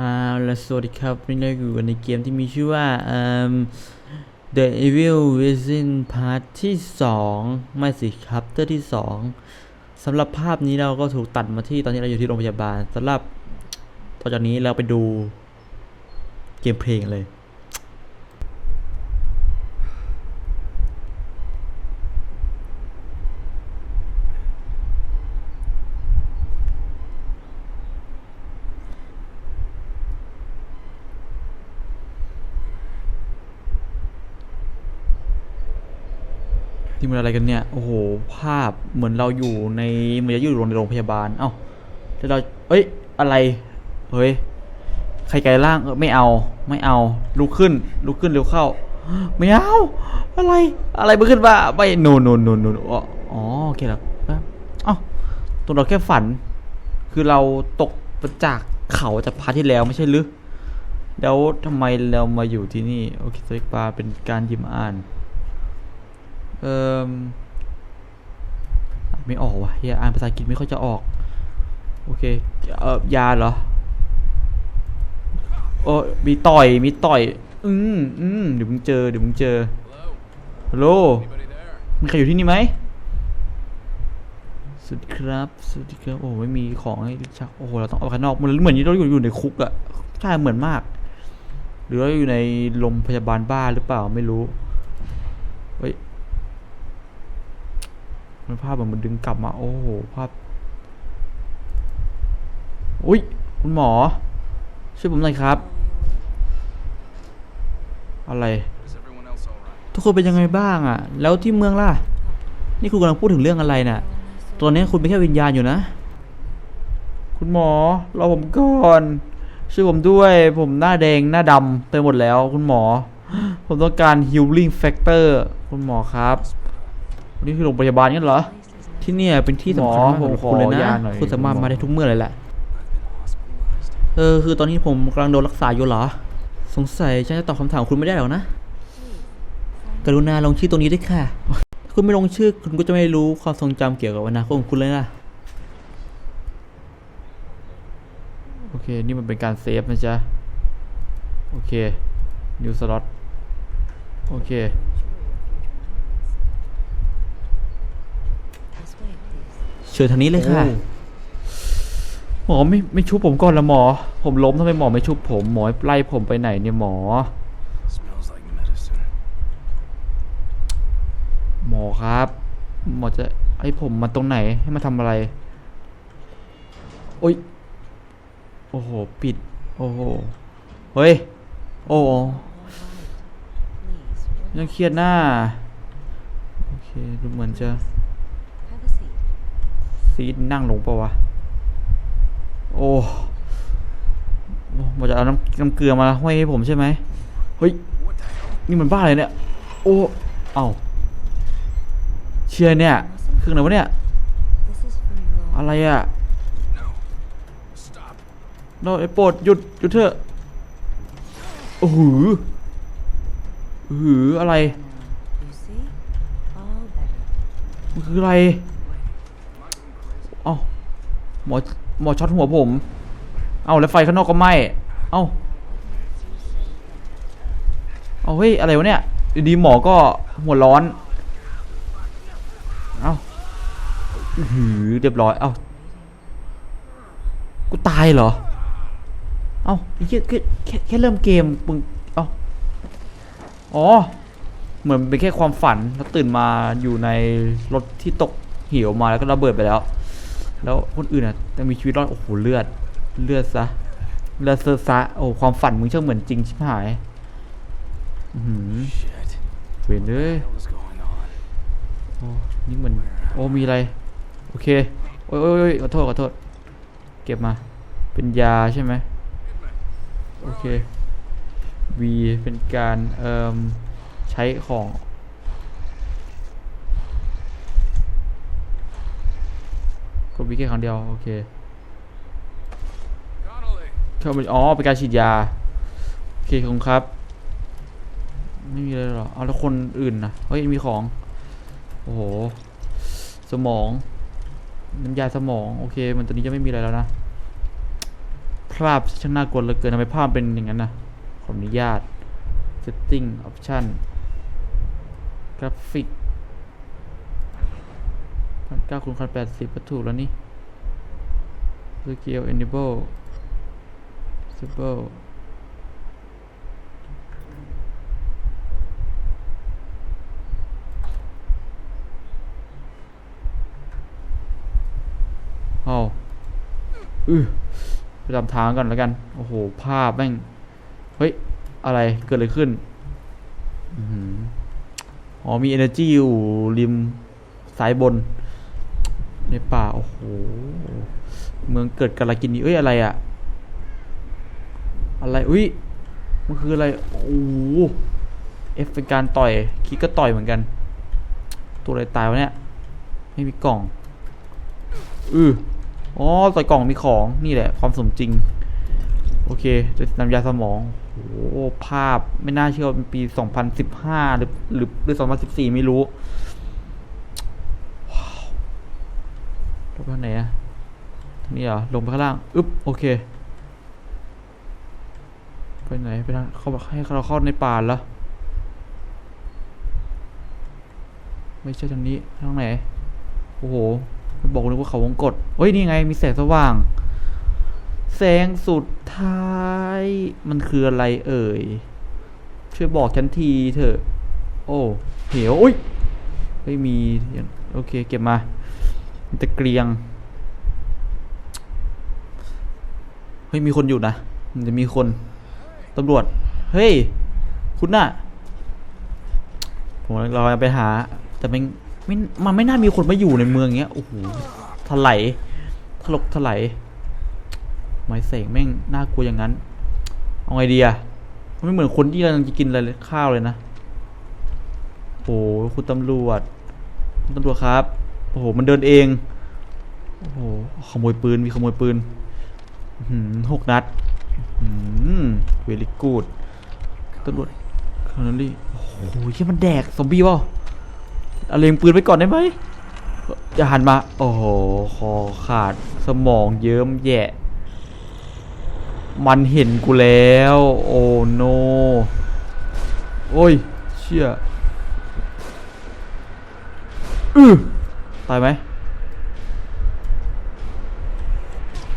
อ่าและสวัสดีครับวันนี้เราอยู่ในเกมที่มีชื่อว่าอืม The Evil Within Part ที่ 2 ไม่สิครับเตอร์ที่ 2สำหรับภาพนี้เราก็ถูกตัดมาที่ตอนนี้เราอยู่ที่โรงพยาบาลสำหรับต่อจากนี้เราไปดูเกมเพลงเลย มันอะไรกันเนี่ย โอ้โห ภาพเหมือนเราอยู่ในเหมือนจะอยู่ในโรงพยาบาล เอ้าแล้วเรา เอ้ย อะไร เฮ้ย ใครไกลล่าง เออไม่เอา ไม่เอา ลุกขึ้น ลุกขึ้นเร็วเข้า ไม่เอา อะไร อะไรมันขึ้นมาไม่โนโนโนโนอ๋ออ๋อ โอเคแล้วเอ้าตัวเราแค่ฝัน คือเราตกมาจากเขาจากพารที่แล้วไม่ใช่หรือแล้วทำไมเรามาอยู่ที่นี่ โอเคสวิกบาเป็นการยิมอ่าน เออไม่ออกว่ะเฮียอ่านภาษาอังกฤษไม่ค่อยจะออก โอเค เออยาเหรอโอ้มีต่อยมีต่อย อืมอืมเดี๋ยวมึงเจอเดี๋ยวมึงเจอฮัลโหลมีใครอยู่ที่นี่ไหมสวัสดีครับสวัสดีครับโอ้ไม่มีของให้ชักโอ้โหเราต้องเอาข้างนอกมันเหมือนเราอยู่อยู่ในคุกอะใช่เหมือนมาก หรือเราอยู่ในโรงพยาบาลบ้าหรือเปล่าไม่รู้ เฮ้ย มันภาพแบบมันดึงกลับมา โอ้โหภาพอุ้ยคุณหมอ ช่วยผมหน่อยครับ อะไร ทุกคนเป็นยังไงบ้างอะแล้วที่เมืองล่ะ นี่คุณกำลังพูดถึงเรื่องอะไรน่ะตัวนี้คุณเป็นแค่วิญญาณอยู่นะ คุณหมอรอผมก่อนช่วยผมด้วย ผมหน้าแดงหน้าดำไปหมดแล้ว คุณหมอ ผมต้องการ healing factor คุณหมอครับ นี่คือโรงพยาบาลงั้นเหรอ ที่เนี่ยเป็นที่สำคัญมากหมอผมของคุณเลยขอยานะหน่อย คุณสามารถคุณหมอมาได้ทุกเมื่อเลยแหละ เออคือตอนนี้ผมกำลังโดนรักษาอยู่เหรอ สงสัยฉันจะตอบคำถามคุณไม่ได้หรอกนะ กรุณาลงชื่อตรงนี้ด้วยค่ะ ถ้าคุณไม่ลงชื่อคุณก็จะไม่รู้ความทรงจำเกี่ยวกับอนาคตของคุณเลยนะโอเค นี่มันเป็นการเซฟนะจ๊ะ โอเค new slot โอเค เชิญทางนี้เลยค่ะ หมอไม่ไม่ชุบผมก่อนละหมอ ผมล้มทำไมหมอไม่ชุบผมหมอไล่ผมไปไหนเนี่ยหมอ Smells like medicine. หมอครับ หมอจะให้ผมมาตรงไหนให้มาทำอะไร โอ้ย โอ้โห ปิด โอ้โห เฮ้ย โอ้โหยังเครียดหน้า โอเคดูเหมือนจะ ซีดนั่งลงปะวะ โอ้โอ้หมอจะเอาน้ำน้ำเกลือมาห้อยให้ผมใช่ไหมเฮ้ย นี่มันบ้าอะไรเนี่ย โอ้ เอ้าเชียร์เนี่ย เครื่องไหนวะเนี่ย อะไรอะ No. Stop. โนไอ้โปรดหยุดหยุดเถอะ โอ้โหโอ้โหอะไร มันคืออะไร เอ้าหมอหมอช็อตหัวผม เอ้าแล้วไฟข้างนอกก็ไหม้เอ้าเอาเฮ้ยอะไรวะเนี่ยดีหมอก็หัวร้อน เอ้าอื้อหือเรียบร้อย เอ้ากูตายเหรอ เอ้าไอ้เหี้ยแค่แค่แค่เริ่มเกมมึงเอ้าอ๋อ เหมือนเป็นแค่ความฝันแล้วตื่นมาอยู่ในรถที่ตกเหวมาแล้วก็ระเบิดไปแล้ว แล้วคนอื่นอะยังมีชีวิตรอดโอ้โหเลือด เลือดซะเลือดเซอร์ซะโอ้ความฝันมึงช่างเหมือนจริงชิบหายอือหือ Shit. เวนเลย What was going on? โอ้นี่เหมือนโอ้มีอะไร โอเคโอ้ยโอ้ยโอ้ยขอโทษขอโทษ เก็บมา เป็นยาใช่ไหมโอเค V เป็นการเอ่มใช้ของ กดวิแค่ครั้งเดียว โอเค Connolly. เข้าไปอ๋อเป็นการฉีดยา โอเคขอบคุณครับ ไม่มีอะไรหรอเอาแล้วคนอื่นนะเฮ้ย มีของ โอ้โห สมอง น้ำยาสมอง โอเค มันตอนนี้จะไม่มีอะไรแล้วนะ ภาพช่างน่ากลัวเหลือเกินทำไมภาพเป็นอย่างนั้นนะขออนุญาต setting option กราฟิก พันเก้าคูณพันแปดสิบก็ถูกแล้วนี่ scale enable disable เอาอือไปตามทางก่อนแล้วกัน โอ้โห ภาพแม่ง เฮ้ย อะไร เกิดอะไรขึ้น อ๋อ มี energy อยู่ริม ซ้ายบน ในป่า โอ้โห เมืองเกิดกาลากินีเอ้ย อะไรอะอะไร อุ้ย มันคืออะไร โอ้โหเอฟเป็นการต่อย คิดก็ต่อยเหมือนกัน ตัวอะไรตายวะเนี่ย ไม่มีกล่อง อืออ๋อใส่กล่องมีของ นี่แหละ ความสมจริง โอเค จะนำยาสมอง โอ้โหภาพไม่น่าเชื่อเป็นปี 2015 หรือหรือหรือ 2014 ไม่รู้ ว้าว ลงไปทางไหนอะทางนี่เหรอ ลงไปข้างล่าง อึ๊บ โอเค ไปไหน ไปทางเขาบอกให้เราเข้าในป่าแล้วไม่ใช่ทางนี้ ทางไหน โอ้โห มันบอกเลยว่าเขาวงกดเฮ้ย นี่ไง มีแสงสว่าง แสงสุดท้าย มันคืออะไรเอ่ย ช่วยบอกฉันทีเถอะ โอ้ เหวอุ้ย ไม่มี โอเค เก็บมา ตะเกรียง เฮ้ย มีคนอยู่นะ มันจะมีคน ตำรวจ เฮ้ย คุณน่ะ ผมเราจะไปหา แต่มันไม่มันไม่น่ามีคนมาอยู่ในเมืองเงี้ย โอ้โห ถลายถลกถลายไม้เสงแม่งน่ากลัวอย่างนั้น เอาไงดีอะมันไม่เหมือนคนที่กำลังจะกินอะไรข้าวเลยนะ โอ้โหคุณตำรวจ คุณตำรวจครับ โอ้โห มันเดินเอง โอ้โห ขโมยปืน มีขโมยปืนหือหกนัดเวลิกูดตำรวจคาร์ลี่โอ้โหเหียมันแดกซอมบี้เปล่าเอาเลงปืนไปก่อนได้ไหมอย่าหันมา โอ้โห คอขาด สมองเยิ้มแย่ มันเห็นกูแล้ว โอ้โน โอ้ย เชี่ยอือ ตายไหม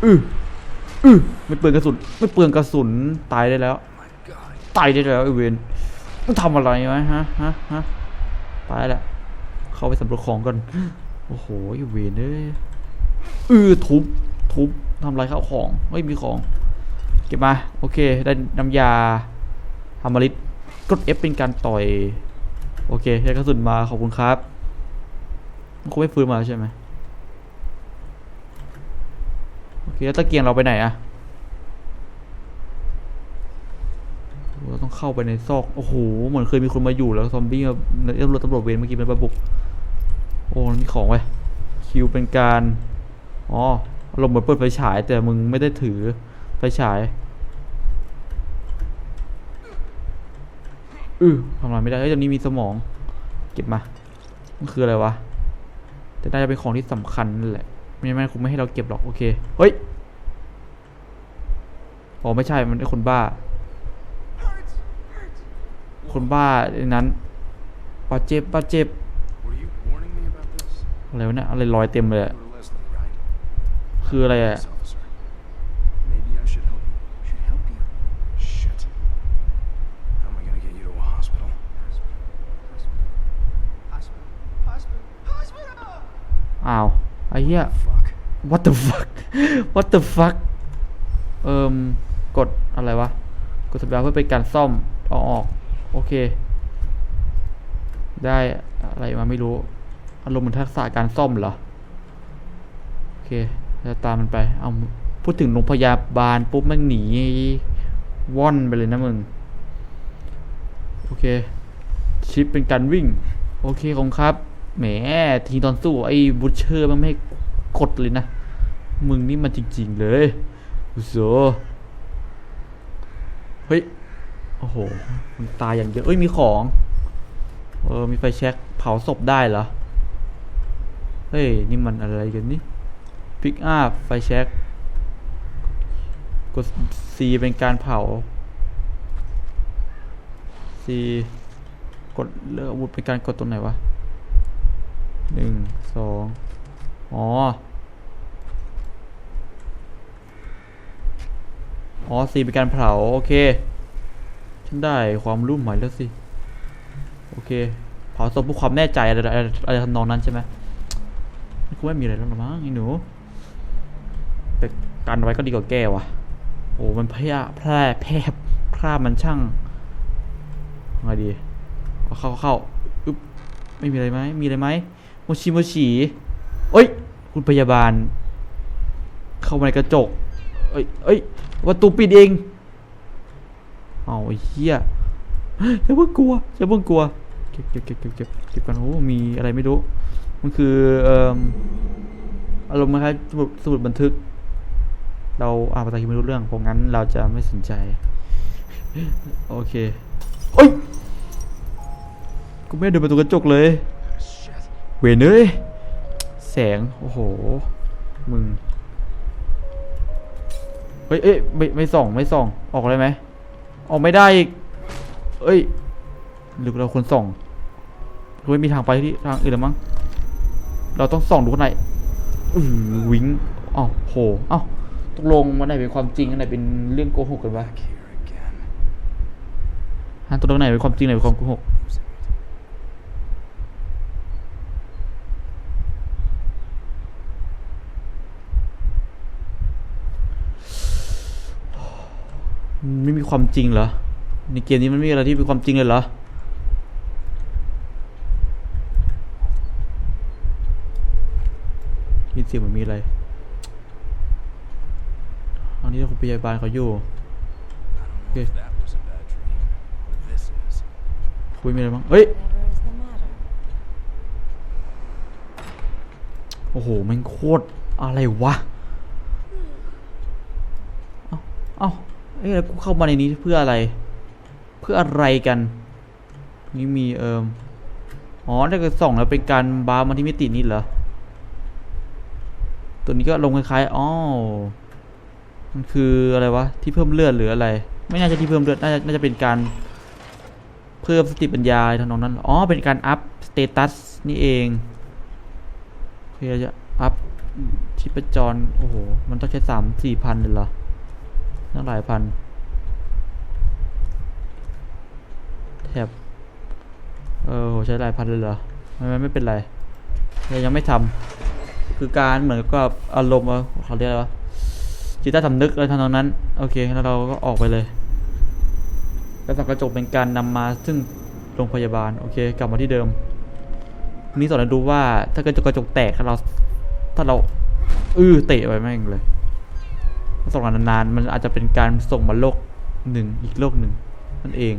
อืออือไม่เปลืองกระสุน ไม่เปลืองกระสุน ตายได้แล้ว My God. ตายได้แล้วไอเวนมันทำอะไรวะฮะ ฮะ ฮะ ตายแล้ว เข้าไปสำรวจของก่อน โอ้โหไอเวนเอ้ยเออทุบ ทุบทำลายข้าวของ ไม่มีของ เก็บมา โอเค ได้น้ำยาฮามาริสกด F เป็นการต่อย โอเคได้กระสุนมา ขอบคุณครับมัน คงไม่ฟื้นมาใช่ไหมโอเคแล้วตะเกียงเราไปไหนอะเราต้องเข้าไปในซอก โอ้โห เหมือนเคยมีคนมาอยู่แล้วซอมบี้มาตำรวจตำรวจเวรเมื่อกี้เป็นประบุก โอ้มีของไว้คิวเป็นการ อ๋ออารมเหมือนเปิดไฟฉาย แต่มึงไม่ได้ถือไฟฉายอือทำอะไรไม่ได้ เฮ้ยตอนนี้มีสมอง เก็บมา มันคืออะไรวะ แต่น่าจะเป็นของที่สำคัญนั่นแหละ ไม่งั้นคงไม่ให้เราเก็บหรอก โอเค เฮ้ย อ๋อ ไม่ใช่ มันไอ้คนบ้า คนบ้าไอ้นั้นบาดเจ็บบาดเจ็บ อะไรวะเนี่ย อะไรลอยเต็มเลย คืออะไรอะ อ้าวไอ้เหี้ย what the fuck what the fuck เอิมกดอะไรวะ กดสัญญาเพื่อเป็นการซ่อมเอาออก โอเค ได้อะไรมาไม่รู้ อารมณ์เหมือนทักษะการซ่อมเหรอ โอเคจะตามมันไป เอาพูดถึงโรงพยาบาลปุ๊บม่งหนีว่อนไปเลยนะมึง โอเค ชิปเป็นการวิ่ง โอเคของครับ แหมทีตอนสู้ไอ้บูชเชอร์มันไม่ให้กดเลยนะ มึงนี่มันจริง ๆ เลยอุโสเฮ้ย โอ้โห มันตายอย่างเยอะ เอ้ย มีของ เออ มีไฟแช็กเผาศพได้เหรอ เฮ้ย นี่มันอะไรกันนี่พิกอัพไฟแช็กกด C เป็นการเผา C กดเลือกอาวุธเป็นการกดตรงไหนวะ หนึ่งสองอ๋อ อ๋อ C เป็นการเผา โอเค ฉันได้ความรู้ใหม่แล้วสิ โอเค เผาศพเพื่อความแน่ใจอะไรอะไรอะทำนองนั้นใช่ไหมมันคงไม่มีอะไรแล้วหรอมั้งไอ้หนูแต่การไว้ก็ดีกว่าแก้ว่ะโอ้ มันแพร่แพร่แพร่พร่ามันช่างไงดีเอาเข้าเข้าอึ๊บไม่มีอะไรไหมมีอะไรไหม มชิโมชิเอ้ย คุณพยาบาล เข้ามาในกระจก เอ้ยเอ้ยประตูปิดเองเอาไอ้เหี้ยอย่าเพิ่งกลัวอย่าเพิ่งกลัว เก็บเก็บเก็บเก็บเก็บเก็บกันโอ้มีอะไรไม่รู้ มันคือเอ่ออารมณ์คล้ายๆสมุดสมุดบันทึก เราอ่านภาษาอังกฤษไม่รู้เรื่องเพราะงั้นเราจะไม่สนใจ โอเคโอ้ยกูไม่ได้เดินประตูกระจกเลย เวนเอ้ยแสง โอ้โห มึง เฮ้ยเอ้ยไม่ไม่ส่อง ไม่ส่อง ออกเลยไหม ออกไม่ได้อีก เอ้ย หรือเราควรส่องหรือไม่มีทางไปที่ทางอื่นหรือมั้ง เราต้องส่องดูข้างในอือวิงอ้าวโหอ้าวตกลงมันไหนเป็นความจริงอันไหนเป็นเรื่องโกหกกันวะ Back here again. ฮะตกลงไหนเป็นความจริงไหนเป็นความโกหก Losing it. มัน ไม่มีความจริงเหรอ ในเกมนี้มันมีอะไรที่เป็นความจริงเลยเหรอ ยินเสียงเหมันมีอะไรอันนี้คุณพยาบาลเขาอยู่ okay. คุยมีอะไรบ้างเฮ้ย โอ้โหมันโคตรอะไรวะ เอ้า เอ้า เอ้ยกูเข้ามาในนี้เพื่ออะไร เพื่ออะไรกัน นี่มีเอิมอ๋อถ้าเกิดส่องแล้วเป็นการบาร์มาที่มิตินี้เหรอ ตัวนี้ก็ลงคล้ายๆอ๋อมันคืออะไรวะ ที่เพิ่มเลือดหรืออะไร ไม่น่าจะที่เพิ่มเลือด น่าจะน่าจะเป็นการเพิ่มสติปัญญาทางนองนั้น อ๋อ เป็นการอัพสเตตัสนี่เองเพื่อจะอัพชีพจร โอ้โห มันต้องใช้สามสี่พันเลยเหรอ ตั้งหลายพัน แถบ เออโหใช้หลายพันเลยเหรอ ไม่ไม่ไม่เป็นไรยังยังไม่ทำคือการเหมือนกับอารมณ์ว่าเขาเรียกอะไรวะจิตใต้สำนึกอะไรทำนองนั้น โอเค แล้วเราก็ออกไปเลยกระจกกระจกเป็นการนำมาซึ่งโรงพยาบาล โอเค กลับมาที่เดิมทีนี้สอนให้ดูว่าถ้ากระจกระจกแตกถ้าเรา ถ้าเรา อื้อเตะไปแม่งเลย ส่งนานๆมันอาจจะเป็นการส่งมาโลกหนึ่งอีกโลกหนึ่งนั่นเอง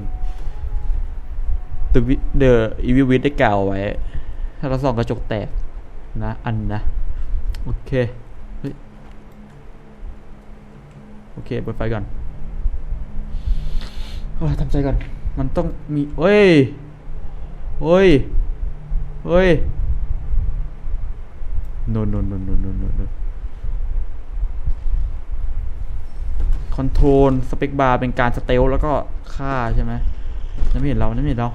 ตึกเดอะอีวิวิทได้กล่าวไว้ ถ้าเราส่องกระจกแตกนะอันนะ โอเค โอเคเปิดไฟก่อนเฮ้ยทำใจก่อน มันต้องมีเฮ้ยเฮ้ยเฮ้ย no no no no no no no อนโทรลสเปคบาร์เป็นการสเตลแล้วก็ฆ่าใช่ไหมนั่นไม่เห็นเรานั่นไม่เห็นเรา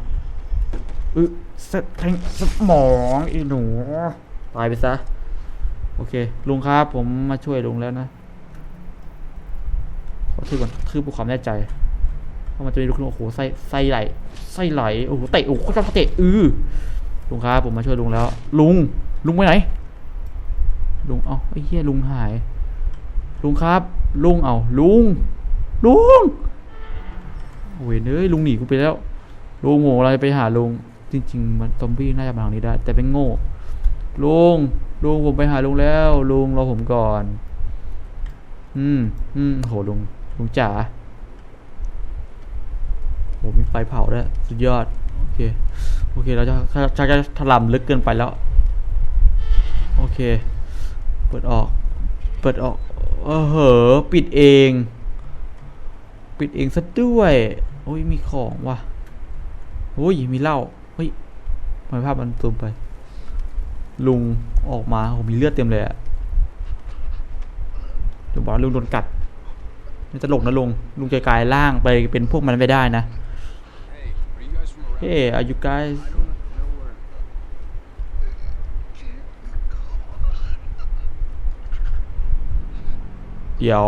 อึสะแทงสมองอีหนู ตายไปซะ โอเค ลุงครับ ผมมาช่วยลุงแล้วนะขอทืบก่อนทืบเพื่อความแน่ใจเพราะมันจะมีลูกโอ้โหไส้ไส้ไหลไส้ไหลโอ้โหเตะโอ้โหเขาเตะอือลุงครับ ผมมาช่วยลุงแล้ว ลุง ลุงไปไหน ลุงเอ้าไอ้เหี้ยลุงหาย ลุงครับ ลุงเอาลุง ลุงโอ้ยเน้ยลุงหนีกูไปแล้ว ลุงโง่เราจะไปหาลุง จริง ๆ มันซอมบี้น่าจะมาทางนี้ได้ แต่เป็นโง่ลุงลุงผมไปหาลุงแล้ว ลุงรอผมก่อน อืมอืมโหลุงลุงจ๋าโหมีไฟเผาด้วยสุดยอด โอเค โอเค เราจะจะจะถล่มลึกเกินไปแล้ว โอเค เปิดออก เปิดออก เออเหอะปิดเอง ปิดเองซะด้วยโอ้ยมีของว่ะโอ้ยมีเหล้าเฮ้ยทำไมภาพมันซูมไป ลุงออกมาโอ้มีเลือดเต็มเลยอะลุงบอกว่าลุงโดนกัดไม่ตลกนะลุงลุงจะกลายร่างไปเป็นพวกมันไม่ได้นะ Hey, are you guys from around? เฮ้อายุกาย I don't know where. เดี๋ยว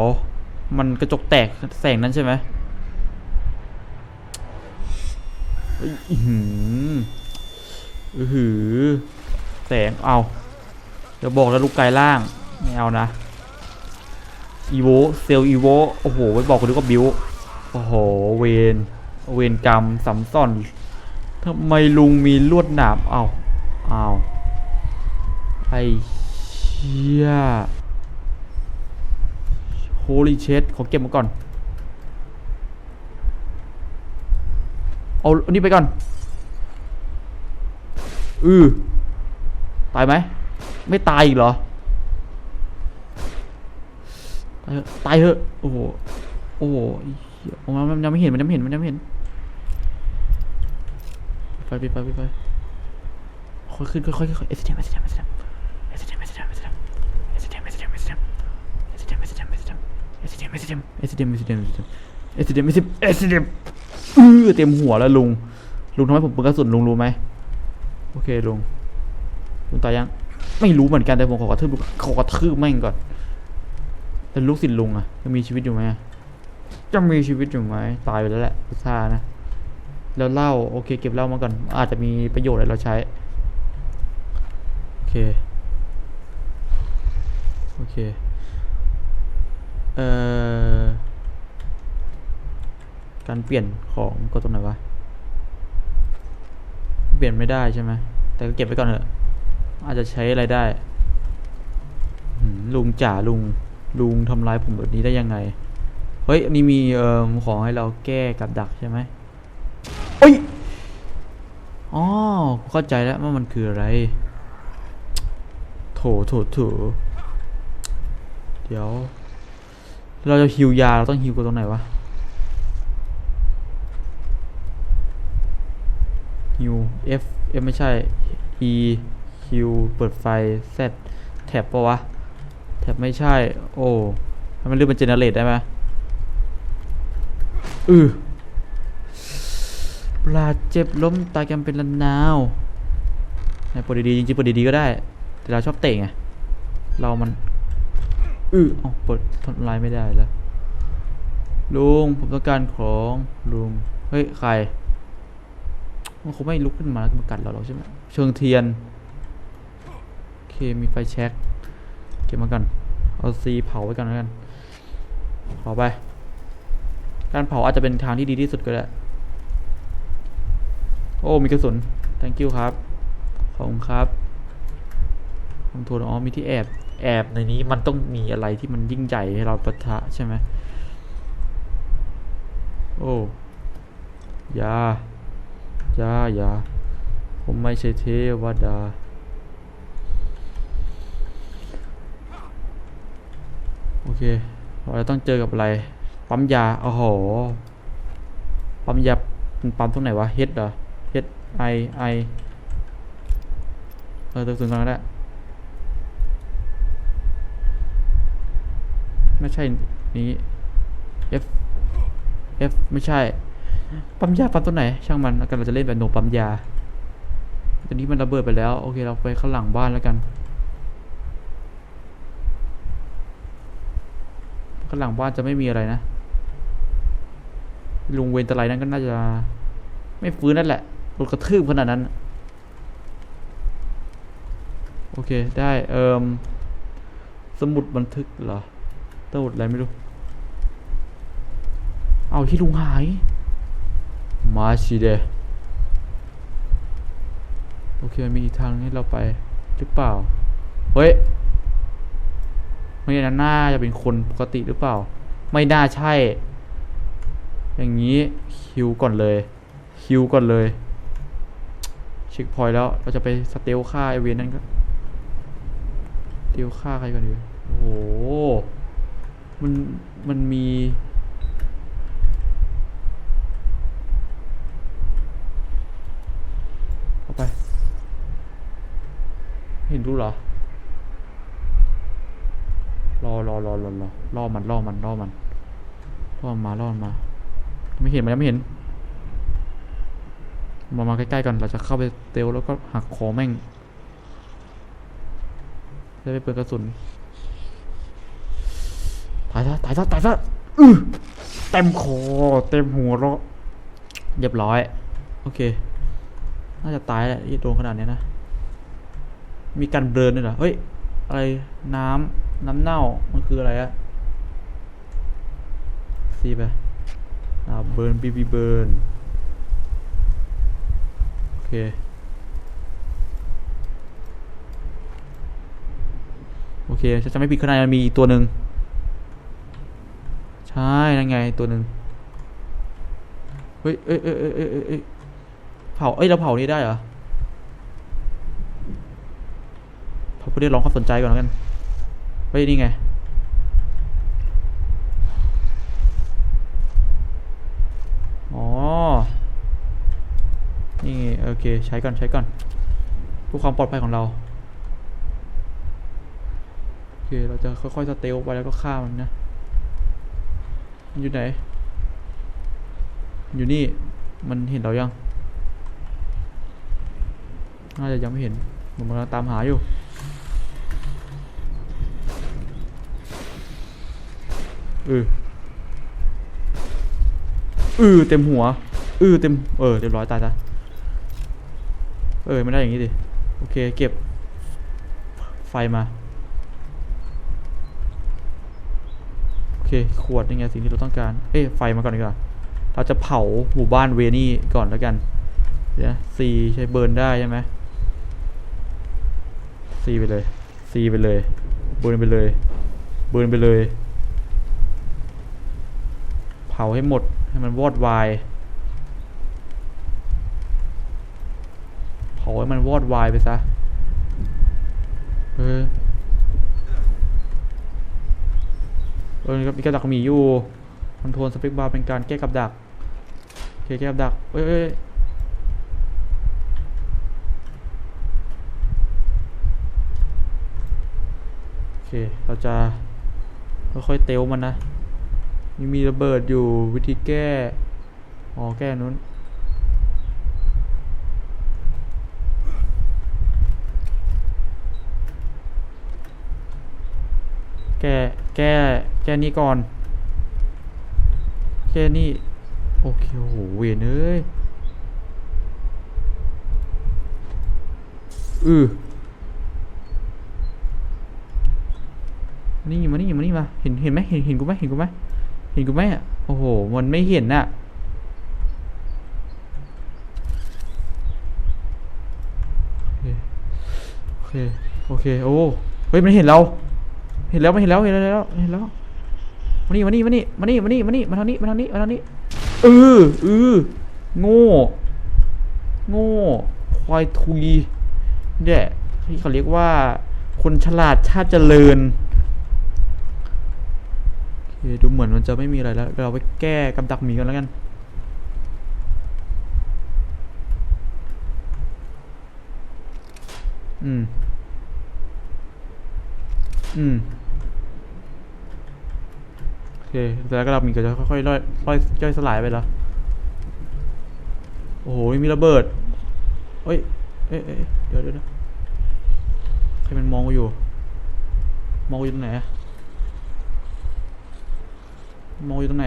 มันกระจกแตกแสงนั้นใช่ไหมเอ้ยอื้อหืออือหือแสง เอาเดี๋ยวบอกแล้วลูกกายล่าง ไม่เอานะ อีโว เซลอีโว โอ้โหไว้บอกกูดีกว่าบิว โอ้โห เวนเวนกรรมสัมซ่อนทำไมลุงมีลวดหนาม เอาเอาไอ้เชี่ย Holy shit ขอเก็บมาก่อน เอาอันนี้ไปก่อน อือตายไหม ไม่ตายอีกเหรอ ตายเถอะตายเถอะโอ้โห โอ้โหไอ้เหี้ยมันมันยังไม่เห็น มันยังไม่เห็น มันยังไม่เห็น ไปไปไปไปไปค่อยขึ้นค่อยค่อยค่อยเอสเดมเอสเดมเอสเดมเอสเดมเอสเดมเอสเดมเอสเดมเอสเดมเอสเดม SDM SDM SDM SDM SDM SDM SDM SDM SDM SDM เออเต็มหัวแล้วลุง ลุงทำให้ผมเปิดกระสุนลุงรู้ไหมโอเคลุงลุงตายยัง ไม่รู้เหมือนกันแต่ผมขอกระทืบลุงขอกระทืบแม่งก่อนแต่ลูกศิษย์ลุงอะจะมีชีวิตอยู่ไหมจะมีชีวิตอยู่ไหมตายไปแล้วแหละพุทธานะแล้วเหล้าโอเค เก็บเหล้ามาก่อน อาจจะมีประโยชน์อะไรเราใช้ โอเค โอเค เอ่อ การเปลี่ยนของก็ตรงไหนวะ เปลี่ยนไม่ได้ใช่ไหม แต่ก็เก็บไว้ก่อนเถอะ อาจจะใช้อะไรได้ ลุงจ่าลุง ลุงทำร้ายผมแบบนี้ได้ยังไง เฮ้ยนนี้มีเอ่อของให้เราแก้กับดักใช่ไหมเอ้ยอ๋อเข้าใจแล้วว่ามันคืออะไร โถโถโถเดี๋ยว เราจะฮิวยาเราต้องฮิวกันตรงไหนวะฮิว F F ไม่ใช่ E ฮิวเปิดไฟ Z แท็บปะวะ แท็บไม่ใช่ โอ้ทำไมเลือกเป็นเจเนเรตได้ไหมอือปลาเจ็บล้มตายกันเป็นละนาวให้ปวดดีๆจริงๆปวดดีๆก็ได้ แต่เราชอบเตะไง เรามัน อือเอเปิดทำลายไม่ได้แล้ว ลุง ผมต้องการของลุง เฮ้ย ใคร มันคงไม่ลุกขึ้นมาแล้วมากัดเราหรอกใช่ไหม เชิงเทียน โอเค มีไฟแช็กเก็บมากัน เอาซีเผาไว้กันแล้วกันเผาไป การเผาอาจจะเป็นทางที่ดีที่สุดก็ได้ โอ้ มีกระสุน thank you ครับ ขอบคุณครับคำโทษอ๋อมีที่แอบ แอบในนี้มันต้องมีอะไรที่มันยิ่งใหญ่ให้เราปะทะใช่ไหมโอ้ยายายาผมไม่ใช่เทวดา โอเค เราต้องเจอกับอะไร ปั๊มยา โอ้โห ปั๊มยามันปั๊มตรงไหนวะ เฮดเหรอ เฮดไอไอเออตัวสุนกันก็ได้ ไม่ใช่นี้ F F ไม่ใช่ ปั๊มยาปั๊มตัวไหน ช่างมันแล้วกันเราจะเล่นแบบโนปั๊มยาตอนนี้มันระเบิดไปแล้ว โอเคเราไปข้างหลังบ้านแล้วกันข้างหลังบ้านจะไม่มีอะไรนะลุงเวนตะไลนั้นก็น่าจะ ไม่ฟื้นนั่นแหละโดนกระทืบขนาดนั้น โอเคได้เอิมสมุดบันทึกเหรอ สมุดอะไรไม่รู้ เอาที่ลุงหาย มาชิเดโอเคมีอีกทางให้เราไปหรือเปล่า เฮ้ย ไม่น่าน่าจะเป็นคนปกติหรือเปล่า ไม่น่าใช่ อย่างนี้คิวก่อนเลย คิวก่อนเลยเช็คพอยต์แล้วเราจะไปสเตลฆ่าไอเวนนั่นก็สเตลฆ่าใครก่อนดีโอ้โห มัน มันมีเข้าไป เห็นรู้เหรอ รอรอรอรอรอรอมันรอมันรอมันรอดมารอดมา ไม่เห็นมันยังไม่เห็น มา มาใกล้ๆกันเราจะเข้าไปเตลแล้วก็หักคอแม่งจะไปเปิดกระสุนายซะตายซะตายซะอือเต็มคอเต็มหัวเราะเรียบร้อย โอเค น่าจะตายแหละที่โดนขนาดเนี้ยนะ มีการเบลนด้วยเหรอ เฮ้ย อะไร น้ำ น้ำเน่า มันคืออะไรอะซีไปอ่าเบิร์นบีบีเบิร์นโอเค โอเค จะจะไม่ผิดข้างในมันมีอีกตัวหนึ่งใช่ นั่นไงตัวหนึ่งเฮ้ยเอ้ยเอ้ยเอ้ยเอ้ยเผาเอ้ยเราเผานี่ได้เหรอเผาเพื่อเรียกร้องความสนใจก่อนแล้วกันเฮ้ยนี่ไงอ๋อนี่โอเคใช้ก่อนใช้ก่อนเพื่อความปลอดภัยของเราโอเคเราจะค่อยๆสเตลไปแล้วก็ฆ่ามันนะ อยู่ไหน อยู่นี่ มันเห็นเรายัง น่าจะยังไม่เห็น ผมกำลังตามหาอยู่เออเออเต็มหัวเออเต็ม เออ เรียบร้อยตายซะเออไม่ได้อย่างนี้ดิ โอเค เก็บ ไฟมา โอ เค ขวดนี่ไงสิ่งที่เราต้องการ เอ้ยไฟมาก่อนดีกว่า เราจะเผาหมู่บ้านเวนี่ก่อนแล้วกัน เดี๋ยวซีใช้เบิร์นได้ใช่ไหมซีไปเลยซีไปเลย เบิร์นไปเลย เบิร์นไปเลย เผาให้หมด ให้มันวอดวาย เผาให้มันวอดวายไปซะ เออ เออมีกับกับดักหมีอยู่คอนโทรลสเปกบาร์เป็นการแก้กับดักโอเคแก้กับดักเอ้ยเอ้ยเอ้ยโอเคเราจะค่อยๆเตลมันนะมีระเบิดอยู่วิธีแก้ อ๋อ แก้นู้น แก้แก้แก้นี่ก่อนแก้นี่โอเคโอ้โหเวยนเอ้ยอือนี่มานี่มานี่มาเห็นเห็นไหมเห็นเห็นกูไหมเห็นกูไหมเห็นกูไหมอะโอ้โหมันไม่เห็นน่ะโอเคโอเคโอ้เฮ้ยมันเห็นเรา เห็นแล้วไมันเห็นแล้วเห็นแล้วเห็นแล้วมานี่มานี่มานี่มานี่มานี่มานี่มาทางนี้มาทางนี้มาทางนี้เออเออโง่โง่ควายทุยเนี่ยที่เขาเรียกว่า คนฉลาดชาติเจริญโอเคดูเหมือนมันจะไม่มีอะไรแล้วเราไปแก้กับดักหมีกันแล้วกันอืม อืมโอเคแล้วก็เรามีก็จะค่อยๆย่อยย่อยย่อยสลายไปแล้วโอ้โหมีระเบิดเฮ้ยเอ้ยเอ้ยเดี๋ยวเดี๋ยวใครมันมองกูอยู่ มองกูอยู่ตรงไหนมองอยู่ตรงไหน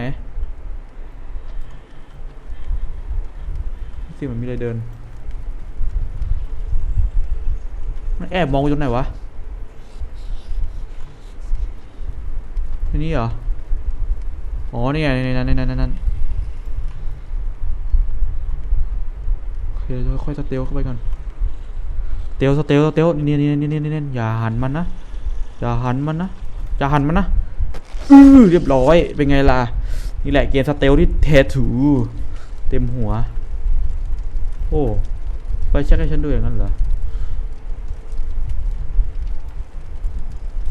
สิมันมีอะไรเดิน มันแอบมองอยู่ตรงไหนวะ ที่นี่เหรอ อ๋อนี่ไงในนั้นในนั้นในนั้นโอเคค่อยสเตลเข้าไปก่อนเตลสเตลสเตลนี่นี่นี่นี่นี่นี่อย่าหันมันนะ อย่าหันมันนะ อย่าหันมันนะอือเรียบร้อย เป็นไงล่ะ นี่แหละเกมสเตลที่แท้ถูเต็มหัว โอ้ ไปเช็คให้ฉันด้วยอย่างนั้นเหรอ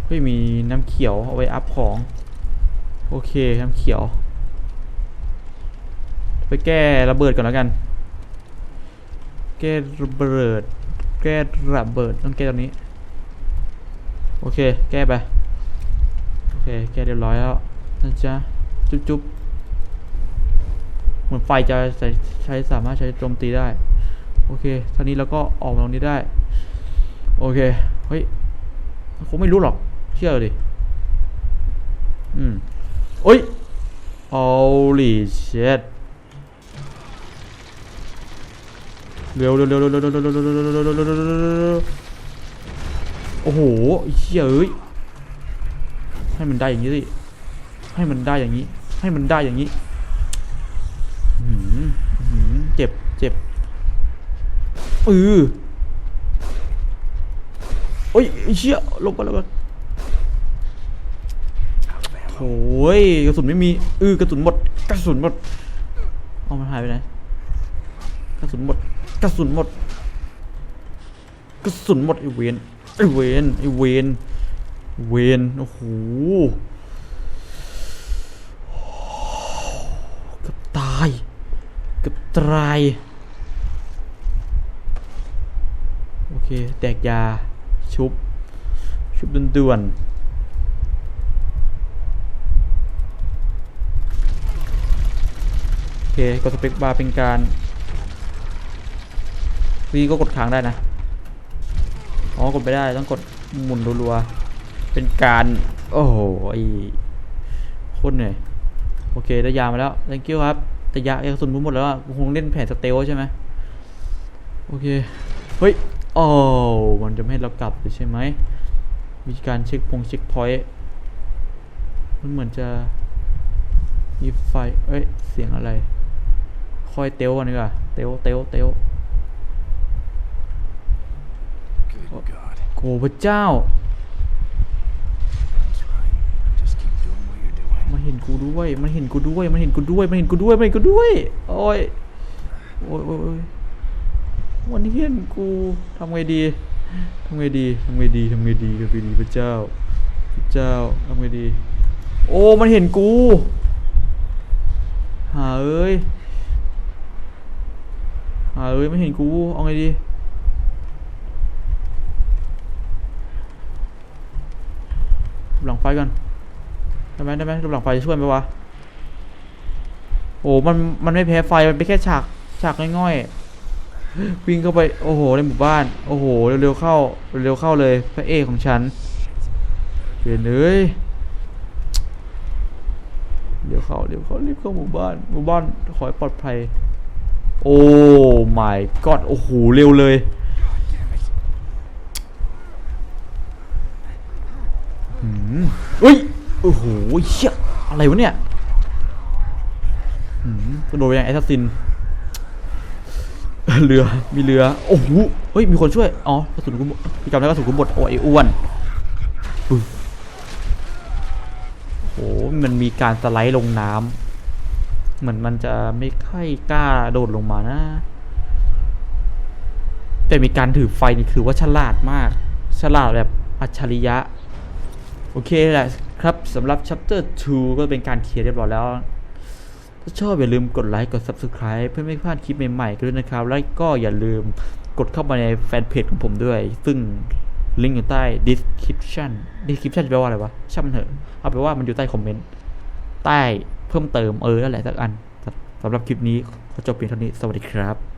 เฮ้ยมีน้ำเขียวเอาไว้อัพของ โอเคน้ำเขียว ไปแก้ระเบิดก่อนแล้วกัน แก้ระเบิด แก้ระเบิดต้องแก้ตรงนี้ โอเค แก้ไป โอเค แก้เรียบร้อยแล้วนะจ๊ะ จุ๊บจุ๊บเหมือนไฟจะใช้ใช้สามารถใช้โจมตีได้ โอเคท่านี้เราก็ออกมาตรงนี้ได้ โอเค เฮ้ยคงไม่รู้หรอก เชื่อดิอืมโอ้ย holy shit เร็วเร็วเร็วเร็วเร็วเร็วเร็วเร็วเร็วเร็วเร็วเร็วเร็วเร็วเร็วเร็วโอ้โหเชี่ยเอ้ยให้มันได้อย่างนี้สิให้มันได้อย่างนี้ ให้มันได้อย่างนี้หืออื้อหือเจ็บเจ็บเออโอ้ยเชี่ยลงไปแล้ว โอ้ยกระสุนไม่มีเออกระสุนหมดกระสุนหมดเอามันหายไปไหนกระสุนหมดกระสุนหมดกระสุนหมดไอเวนไอเวนไอเวนเวนโอ้โหเกือบตายเกือบตายโอเคแดกยาชุบชุบด่วนๆ โอเค กดสเปคบาร์เป็นการวีก็กดค้างได้นะ อ๋อ กดไม่ได้ต้องกดหมุนรัวๆ เป็นการ โอ้โหไอ้คตรเหนื่อยโอเค ได้ยามาแล้ว thank you ครับ แต่ยากระสุนผมหมดแล้วอะคงเล่นแผนสเตลใช่ไหมโอเค เฮ้ย โอ้ มันจะไม่ให้เรากลับใช่ไหมวิธีการเช็คพงเช็คพอยต์มันเหมือนจะมีไฟ เอ้ย เสียงอะไร คอยเตลกันดีกว่าเตลเตลเตล Good God. โอ้พระเจ้า That's right. Just keep doing what you're doing. มันเห็นกูด้วย มันเห็นกูด้วย มันเห็นกูด้วย มันเห็นกูด้วย มันเห็นกูด้วย โอ้ย โอ้ยโอ้ยโอ้ยมันเห็นกูทำไงดีทำไงดีทำไงดีทำไงดีทำไงดีพระเจ้า พระเจ้าทำไงดี โอ้ มันเห็นกู หาเอ้ย หาเอ้ยไมันเห็นกู เอาไงดีหลังไฟก่อนได้ไหมได้ไหมรูปหลังไฟจะช่วยไหมวะ โอ้มันมันไม่แพ้ไฟ มันเป็นแค่ฉากฉากง่อยๆ วิ่งเข้าไป โอ้โห ในหมู่บ้าน โอ้โห เร็วๆเข้า เร็วๆเข้าเลย พระเอกของฉันเห็นเลยเดี๋ยวเข้าเดี๋ยวเข้ารีบเข้าหมู่บ้าน หมู่บ้านขอให้ปลอดภัย โอ้ my god โอ้โห เร็วเลยหืมเฮ้ย โอ้โหเชี่ยอะไรวะเนี่ยหืมกระโดดไปยังแอสซัสซิน เรือ มีเรือ โอ้โห เฮ้ย มีคนช่วย อ๋อกระสุนกูหมพี่จำได้กระสุนกูหมด โอ้ยไอ้อ้วนโอ้โห มันมีการสไลด์ลงน้ำ เหมือนมันจะไม่ค่อยกล้าโดดลงมานะ แต่มีการถือไฟนี่คือว่าฉลาดมาก ฉลาดแบบอัจฉริยะ โอเคแหละครับสำหรับ chapter 2 ก็เป็นการเคลียร์เรียบร้อยแล้ว ถ้าชอบอย่าลืมกดไลค์กด subscribe เพื่อไม่พลาดคลิปใหม่ๆกันด้วยนะครับ แล้วก็อย่าลืมกดเข้ามาในแฟนเพจของผมด้วย ซึ่งลิงก์อยู่ใต้ description description แปลว่าอะไรวะช่างมันเถอะ เอาไปว่ามันอยู่ใต้คอมเมนต์ ใต้ เพิ่มเติมเออนั่นแหละสักอันสำหรับคลิปนี้ขอจบเพียงเท่านี้สวัสดีครับ